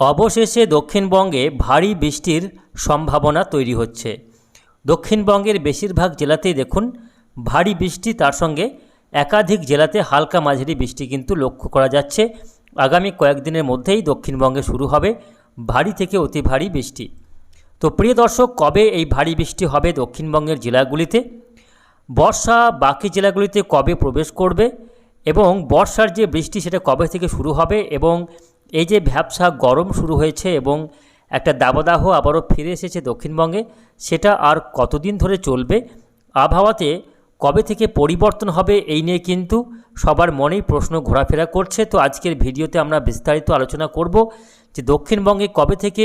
অবশেষে দক্ষিণবঙ্গে ভারী বৃষ্টির সম্ভাবনা তৈরি হচ্ছে। দক্ষিণবঙ্গের বেশিরভাগ জেলাতেই দেখুন, ভারী বৃষ্টি, তার সঙ্গে একাধিক জেলাতে হালকা মাঝারি বৃষ্টি কিন্তু লক্ষ্য করা যাচ্ছে। আগামী কয়েকদিনের মধ্যেই দক্ষিণবঙ্গে শুরু হবে ভারী থেকে অতি ভারী বৃষ্টি। তো প্রিয় দর্শক, কবে এই ভারী বৃষ্টি হবে দক্ষিণবঙ্গের জেলাগুলিতে? বর্ষা বাকি জেলাগুলিতে কবে প্রবেশ করবে? এবং বর্ষার যে বৃষ্টি, সেটা কবে থেকে শুরু হবে? এবং এই যে ভ্যাবসা গরম শুরু হয়েছে এবং একটা দাবদাহ আবারও ফিরে এসেছে দক্ষিণবঙ্গে, সেটা আর কতদিন ধরে চলবে? আবহাওয়াতে কবে থেকে পরিবর্তন হবে এই নিয়ে কিন্তু সবার মনেই প্রশ্ন ঘোরাফেরা করছে। তো আজকের ভিডিওতে আমরা বিস্তারিত আলোচনা করব যে দক্ষিণবঙ্গে কবে থেকে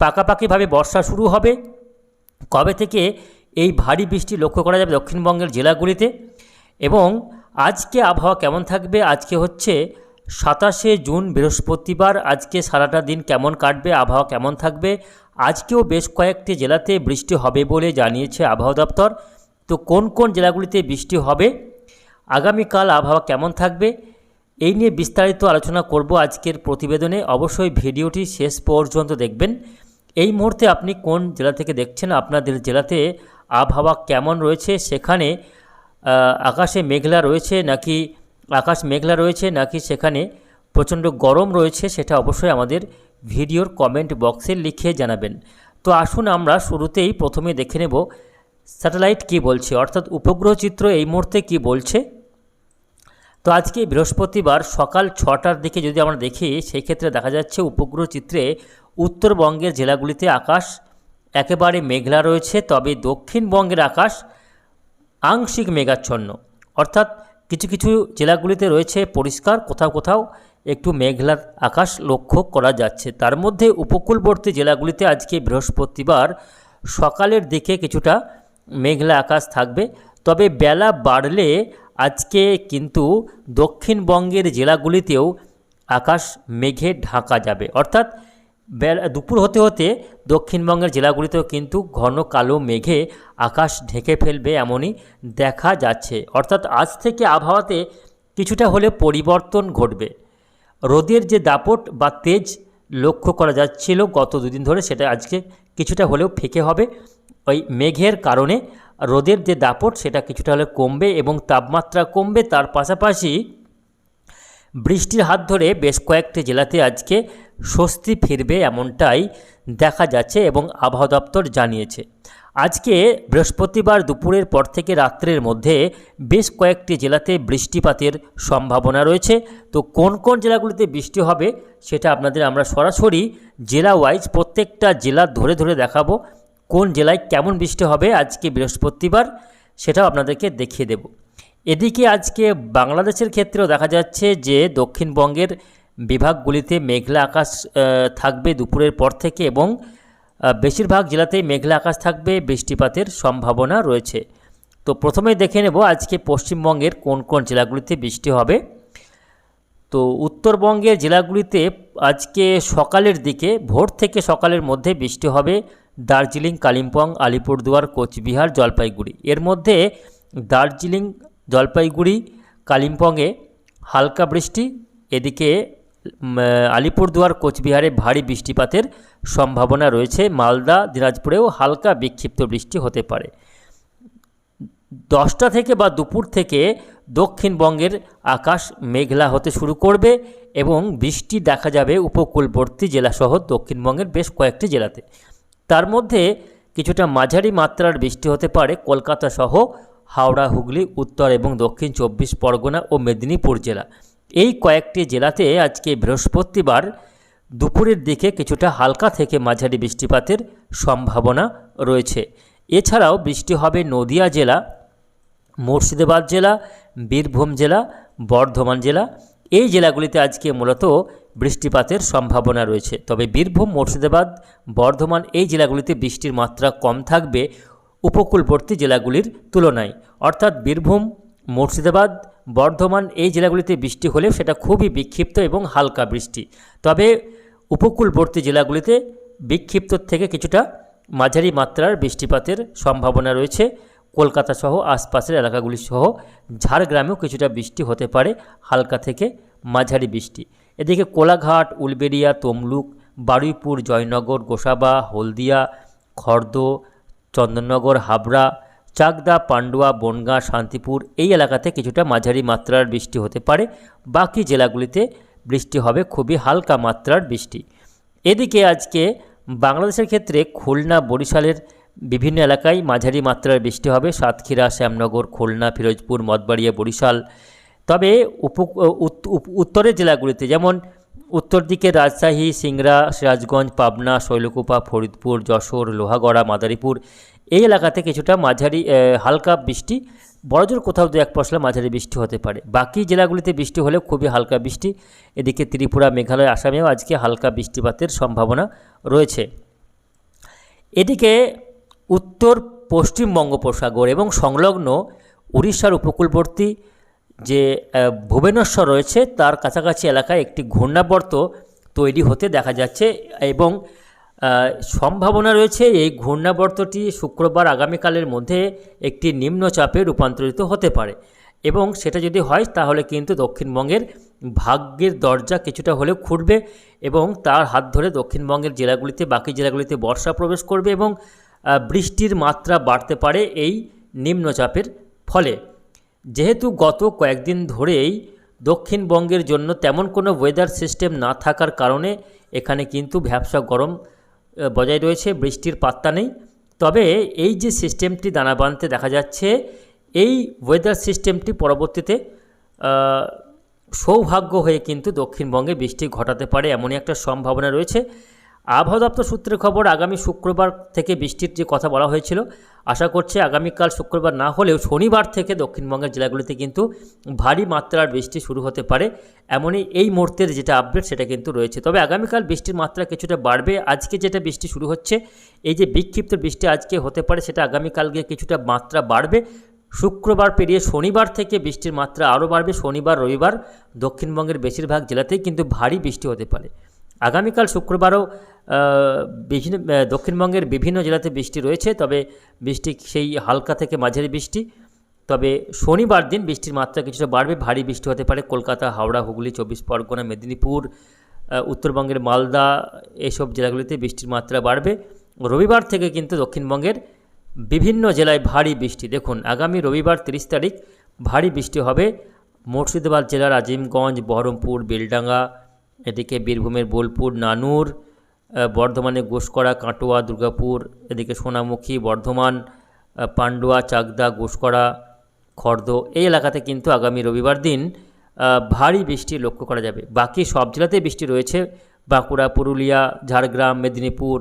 পাকাপাকিভাবে বর্ষা শুরু হবে, কবে থেকে এই ভারী বৃষ্টি লক্ষ্য করা যাবে দক্ষিণবঙ্গের জেলাগুলিতে এবং আজকে আবহাওয়া কেমন থাকবে? আজকে হচ্ছে সাতাশে জুন, বৃহস্পতিবার, আজকে সারাটা দিন কেমন কাটবে, আবহাওয়া কেমন থাকবে? আজকেও বেশ কয়েকটি জেলাতে বৃষ্টি হবে বলে জানিয়েছে আবহাওয়া দপ্তর। তো কোন কোন জেলাগুলিতে বৃষ্টি হবে? আগামীকাল আবহাওয়া কেমন থাকবে? এই নিয়ে বিস্তারিত আলোচনা করব আজকের প্রতিবেদনে। অবশ্যই ভিডিওটি শেষ পর্যন্ত দেখবেন। এই মুহূর্তে আপনি কোন জেলা থেকে দেখছেন? আপনাদের জেলাতে আবহাওয়া কেমন রয়েছে? সেখানে আকাশে মেঘলা রয়েছে নাকি আকাশ মেঘলা রয়েছে নাকি সেখানে প্রচণ্ড গরম রয়েছে সেটা অবশ্যই আমাদের ভিডিওর কমেন্ট বক্সে লিখে জানাবেন। তো আসুন আমরা শুরুতেই প্রথমে দেখে নেব স্যাটেলাইট কি বলছে, অর্থাৎ উপগ্রহ চিত্র এই মুহূর্তে কি বলছে? তো আজকে বৃহস্পতিবার সকাল ছটার দিকে যদি আমরা দেখি সেই ক্ষেত্রে দেখা যাচ্ছে উপগ্রহ চিত্রে উত্তরবঙ্গের জেলাগুলিতে আকাশ একেবারে মেঘলা রয়েছে, তবে দক্ষিণবঙ্গের আকাশ আংশিক মেঘাচ্ছন্ন। অর্থাৎ কিছু কিছু জেলাগুলিতে রয়েছে পরিষ্কার, কোথাও কোথাও একটু মেঘলার আকাশ লক্ষ্য করা যাচ্ছে। তার মধ্যে উপকূলবর্তী জেলাগুলিতে আজকে বৃহস্পতিবার সকালের দিকে কিছুটা মেঘলা আকাশ থাকবে। তবে বেলা বাড়লে আজকে কিন্তু দক্ষিণবঙ্গের জেলাগুলিতেও আকাশ মেঘে ঢাকা যাবে। অর্থাৎ বেলা, দুপুর হতে হতে দক্ষিণবঙ্গের জেলাগুলিতেও কিন্তু ঘন কালো মেঘে আকাশ ঢেকে ফেলবে এমনই দেখা যাচ্ছে। অর্থাৎ আজ থেকে আবহাওয়াতে কিছুটা হলে পরিবর্তন ঘটবে। রোদের যে দাপট বা তেজ লক্ষ্য করা যাচ্ছিল গত দুদিন ধরে, সেটা আজকে কিছুটা হলেও ফেঁকে হবে। ওই মেঘের কারণে রোদের যে দাপট, সেটা কিছুটা হলে কমবে এবং তাপমাত্রা কমবে। তার পাশাপাশি বৃষ্টির হাত ধরে বেশ কয়েকটি জেলাতে আজকে স্বস্তি ফিরবে এমনটাই দেখা যাচ্ছে এবং আবহাওয়া দপ্তর জানিয়েছে। আজকে বৃহস্পতিবার দুপুরের পর থেকে রাত্রের মধ্যে বেশ কয়েকটি জেলাতে বৃষ্টিপাতের সম্ভাবনা রয়েছে। তো কোন কোন জেলাগুলিতে বৃষ্টি হবে সেটা আপনাদের আমরা সরাসরি জেলা ওয়াইজ প্রত্যেকটা জেলা ধরে ধরে দেখাবো। কোন জেলায় কেমন বৃষ্টি হবে আজকে বৃহস্পতিবার সেটাও আপনাদেরকে দেখিয়ে দেব। এদিকে আজকে বাংলাদেশের ক্ষেত্রেও দেখা যাচ্ছে যে দক্ষিণবঙ্গের বিভাগগুলিতে মেঘলা আকাশ থাকবে দুপুরের পর থেকে এবং বেশিরভাগ জেলাতেই মেঘলা আকাশ থাকবে, বৃষ্টিপাতের সম্ভাবনা রয়েছে। তো প্রথমে দেখে নেব আজকে পশ্চিমবঙ্গের কোন কোন জেলাগুলিতে বৃষ্টি হবে। তো উত্তরবঙ্গের জেলাগুলিতে আজকে সকালের দিকে, ভোর থেকে সকালের মধ্যে বৃষ্টি হবে। দার্জিলিং, কালিম্পং, আলিপুরদুয়ার, কোচবিহার, জলপাইগুড়ি। এর মধ্যে দার্জিলিং, জলপাইগুড়ি, কালিম্পংয়ে হালকা বৃষ্টি, এদিকে আলিপুরদুয়ার, কোচবিহারে ভারী বৃষ্টিপাতের সম্ভাবনা রয়েছে। মালদা, দিনাজপুরেও হালকা বিক্ষিপ্ত বৃষ্টি হতে পারে। দশটা থেকে বা দুপুর থেকে দক্ষিণবঙ্গের আকাশ মেঘলা হতে শুরু করবে এবং বৃষ্টি দেখা যাবে উপকূলবর্তী জেলাসহ দক্ষিণবঙ্গের বেশ কয়েকটি জেলাতে। তার মধ্যে কিছুটা মাঝারি মাত্রার বৃষ্টি হতে পারে কলকাতা সহ হাওড়া, হুগলি, উত্তর এবং দক্ষিণ চব্বিশ পরগনা ও মেদিনীপুর জেলা। এই কয়েকটি জেলাতে আজকে বৃহস্পতিবার দুপুরের দিকে কিছুটা হালকা থেকে মাঝারি বৃষ্টিপাতের সম্ভাবনা রয়েছে। এছাড়াও বৃষ্টি হবে নদিয়া জেলা, মুর্শিদাবাদ জেলা, বীরভূম জেলা, বর্ধমান জেলা। এই জেলাগুলিতে আজকে মূলত বৃষ্টিপাতের সম্ভাবনা রয়েছে। তবে বীরভূম, মুর্শিদাবাদ, বর্ধমান এই জেলাগুলিতে বৃষ্টির মাত্রা কম থাকবে উপকূলবর্তী জেলাগুলির তুলনায়। অর্থাৎ বীরভূম মুর্শিদাবাদ, বর্ধমান এই জেলাগুলিতে বৃষ্টি হলেও সেটা খুবই বিক্ষিপ্ত এবং হালকা বৃষ্টি। তবে উপকূলবর্তী জেলাগুলিতে বিক্ষিপ্ত থেকে কিছুটা মাঝারি মাত্রার বৃষ্টিপাতের সম্ভাবনা রয়েছে। কলকাতা সহ আশপাশের এলাকাগুলি সহ ঝাড়গ্রামেও কিছুটা বৃষ্টি হতে পারে, হালকা থেকে মাঝারি বৃষ্টি। এদিকে কোলাঘাট, উলবেড়িয়া, তমলুক, বারুইপুর, জয়নগর, গোসাবা, হলদিয়া, খর্দ, চন্দননগর, হাবড়া চাকদা, পান্ডুয়া, বনগাঁ, শান্তিপুর এই এলাকাতে কিছুটা মাঝারি মাত্রার বৃষ্টি হতে পারে। বাকি জেলাগুলিতে বৃষ্টি হবে, খুবই হালকা মাত্রার বৃষ্টি। এদিকে আজকে বাংলাদেশের ক্ষেত্রে খুলনা, বরিশালের বিভিন্ন এলাকায় মাঝারি মাত্রার বৃষ্টি হবে। সাতক্ষীরা, শ্যামনগর, খুলনা, ফিরোজপুর, মঠবাড়িয়া, বরিশাল। তবে উপ- উত্তরের জেলাগুলিতে যেমন উত্তর দিকে রাজশাহী, সিংড়া, সিরাজগঞ্জ, পাবনা, শৈলকুপা, ফরিদপুর, যশোর, লোহাগড়া, মাদারীপুর এই এলাকাতে কিছুটা মাঝারি হালকা বৃষ্টি। বড়জোর কোথাও দু এক পশলা মাঝারি বৃষ্টি হতে পারে। বাকি জেলাগুলিতে বৃষ্টি হলেও খুবই হালকা বৃষ্টি। এদিকে ত্রিপুরা, মেঘালয়, আসামেও আজকে হালকা বৃষ্টিপাতের সম্ভাবনা রয়েছে। এদিকে উত্তর পশ্চিম বঙ্গোপসাগর এবং সংলগ্ন উড়িষ্যার উপকূলবর্তী যে ভুবনেশ্বর রয়েছে, তার কাছাকাছি এলাকায় একটি ঘূর্ণাবর্ত তৈরি হতে দেখা যাচ্ছে এবং সম্ভাবনা রয়েছে এই ঘূর্ণাবর্তটি শুক্রবার আগামীকালের মধ্যে একটি নিম্নচাপে রূপান্তরিত হতে পারে। এবং সেটা যদি হয়, তাহলে কিন্তু দক্ষিণবঙ্গের ভাগ্যের দরজা কিছুটা হলেও খুঁড়বে এবং তার হাত ধরে দক্ষিণবঙ্গের জেলাগুলিতে, বাকি জেলাগুলিতে বর্ষা প্রবেশ করবে এবং বৃষ্টির মাত্রা বাড়তে পারে এই নিম্নচাপের ফলে। যেহেতু গত কয়েকদিন ধরেই দক্ষিণবঙ্গের জন্য তেমন কোনো ওয়েদার সিস্টেম না থাকার কারণে এখানে কিন্তু ভ্যাবসা গরম বজায় রয়েছে, বৃষ্টির পাত্তা নেই। তবে এই যে সিস্টেমটি দানা বাঁধতে দেখা যাচ্ছে, এই ওয়েদার সিস্টেমটি পরবর্তীতে সৌভাগ্য হয়ে কিন্তু দক্ষিণবঙ্গে বৃষ্টি ঘটাতে পারে এমনই একটা সম্ভাবনা রয়েছে। আবহাওয়া দপ্তর সূত্রে খবর, আগামী শুক্রবার থেকে বৃষ্টির যে কথা বলা হয়েছিল, আশা করছে আগামীকাল শুক্রবার না হলেও শনিবার থেকে দক্ষিণবঙ্গের জেলাগুলিতে কিন্তু ভারী মাত্রার বৃষ্টি শুরু হতে পারে। এমনই এই মুহূর্তের যেটা আপডেট সেটা কিন্তু রয়েছে। তবে আগামীকাল বৃষ্টির মাত্রা কিছুটা বাড়বে। আজকে যেটা বৃষ্টি শুরু হচ্ছে, এই যে বিক্ষিপ্ত বৃষ্টি আজকে হতে পারে, সেটা আগামীকাল গিয়ে কিছুটা মাত্রা বাড়বে। শুক্রবার পেরিয়ে শনিবার থেকে বৃষ্টির মাত্রা আরও বাড়বে। শনিবার, রবিবার দক্ষিণবঙ্গের বেশিরভাগ জেলাতেই কিন্তু ভারী বৃষ্টি হতে পারে। আগামীকাল শুক্রবারও বিভিন্ন দক্ষিণবঙ্গের বিভিন্ন জেলাতে বৃষ্টি রয়েছে, তবে বৃষ্টি সেই হালকা থেকে মাঝারি বৃষ্টি। তবে শনিবার দিন বৃষ্টির মাত্রা কিছুটা বাড়বে, ভারী বৃষ্টি হতে পারে কলকাতা, হাওড়া, হুগলি, চব্বিশ পরগনা, মেদিনীপুর উত্তরবঙ্গের মালদা, এসব জেলাগুলিতে বৃষ্টির মাত্রা বাড়বে। রবিবার থেকে কিন্তু দক্ষিণবঙ্গের বিভিন্ন জেলায় ভারী বৃষ্টি। দেখুন, আগামী রবিবার তিরিশ তারিখ ভারী বৃষ্টি হবে। মুর্শিদাবাদ জেলার আজিমগঞ্জ, বহরমপুর, বেলডাঙ্গা এদিকে বীরভূমের বোলপুর, নানুর বর্ধমানে গোসকরা কাটোয়া, দুর্গাপুর, এদিকে সোনামুখী, বর্ধমান পান্ডুয়া, চাকদা গোসকরা খর্দ, এই এলাকাতে কিন্তু আগামী রবিবার দিন ভারী বৃষ্টি লক্ষ্য করা যাবে। বাকি সব জেলাতেই বৃষ্টি রয়েছে। বাঁকুড়া, পুরুলিয়া, ঝাড়গ্রাম, মেদিনীপুর,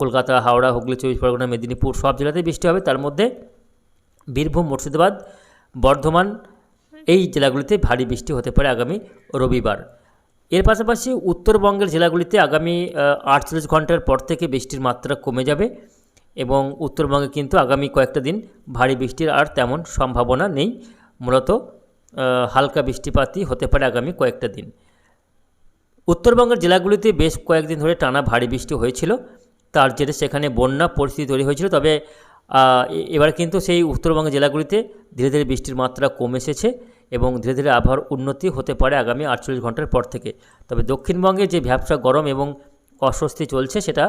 কলকাতা, হাওড়া, হুগলি, চব্বিশ পরগনা, মেদিনীপুর সব জেলাতেই বৃষ্টি হবে। তার মধ্যে বীরভূম, মুর্শিদাবাদ, বর্ধমান, এই জেলাগুলিতে ভারী বৃষ্টি হতে পারে আগামী রবিবার। এর পাশাপাশি উত্তরবঙ্গের জেলাগুলিতে আগামী আটচল্লিশ ঘণ্টার পর থেকে বৃষ্টির মাত্রা কমে যাবে এবং উত্তরবঙ্গে কিন্তু আগামী কয়েকটা দিন ভারী বৃষ্টির আর তেমন সম্ভাবনা নেই। মূলত হালকা বৃষ্টিপাতই হতে পারে আগামী কয়েকটা দিন। উত্তরবঙ্গের জেলাগুলিতে বেশ কয়েকদিন ধরে টানা ভারী বৃষ্টি হয়েছিল। তার জেরে সেখানে বন্যা পরিস্থিতি তৈরি হয়েছিল। তবে এবার কিন্তু সেই উত্তরবঙ্গের জেলাগুলিতে ধীরে ধীরে বৃষ্টির মাত্রা কমে এসেছে। এবং ধীরে ধীরে আবহাওয়ার উন্নতি হতে পারে আগামী আটচল্লিশ ঘণ্টার পর থেকে। তবে দক্ষিণবঙ্গে যে ভ্যাবসা গরম এবং অস্বস্তি চলছে, সেটা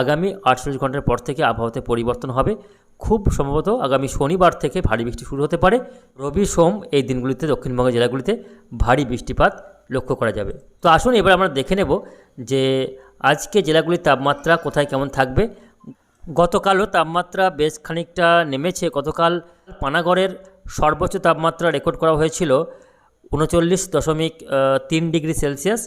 আগামী আটচল্লিশ ঘণ্টার পর থেকে আবহাওয়াতে পরিবর্তন হবে। খুব সম্ভবত আগামী শনিবার থেকে ভারী বৃষ্টি শুরু হতে পারে। রবি সোম এই দিনগুলিতে দক্ষিণবঙ্গের জেলাগুলিতে ভারী বৃষ্টিপাত লক্ষ্য করা যাবে। তো আসুন এবার আমরা দেখে নেব যে আজকে জেলাগুলির তাপমাত্রা কোথায় কেমন থাকবে। গতকালও তাপমাত্রা বেশ খানিকটা নেমেছে। গতকাল পানাগড়ের সর্বোচ্চ তাপমাত্রা রেকর্ড করা হয়েছিল উনচল্লিশ দশমিক তিন ডিগ্রি সেলসিয়াস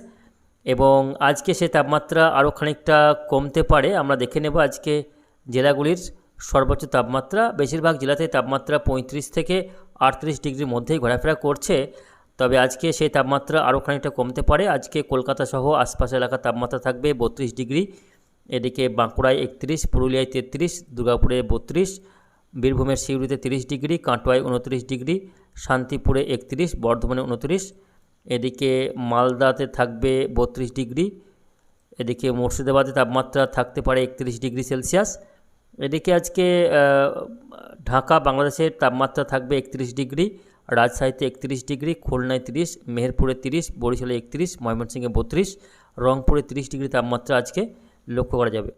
এবং আজকে সে তাপমাত্রা আরও খানিকটা কমতে পারে। আমরা দেখে নেব আজকে জেলাগুলির সর্বোচ্চ তাপমাত্রা। বেশিরভাগ জেলাতে তাপমাত্রা পঁয়ত্রিশ থেকে আটত্রিশ ডিগ্রির মধ্যেই ঘোরাফেরা করছে। তবে আজকে সেই তাপমাত্রা আরও খানিকটা কমতে পারে। আজকে কলকাতা সহ আশপাশ এলাকার তাপমাত্রা থাকবে বত্রিশ ডিগ্রি। এদিকে বাঁকুড়ায় একত্রিশ, পুরুলিয়ায় তেত্রিশ, দুর্গাপুরে বত্রিশ বীরভূমের সিউড়িতে তিরিশ ডিগ্রি, কাটোয়ায় উনত্রিশ ডিগ্রি, শান্তিপুরে একত্রিশ, বর্ধমানে উনত্রিশ। এদিকে মালদাতে থাকবে বত্রিশ ডিগ্রি। এদিকে মুর্শিদাবাদে তাপমাত্রা থাকতে পারে একত্রিশ ডিগ্রি সেলসিয়াস। এদিকে আজকে ঢাকা বাংলাদেশের তাপমাত্রা থাকবে একত্রিশ ডিগ্রি, রাজশাহীতে একত্রিশ ডিগ্রি, খুলনায় তিরিশ, মেহেরপুরে তিরিশ, বরিশালে একত্রিশ, ময়মনসিংহে বত্রিশ, রংপুরে তিরিশ ডিগ্রি তাপমাত্রা আজকে লক্ষ্য করা যাবে।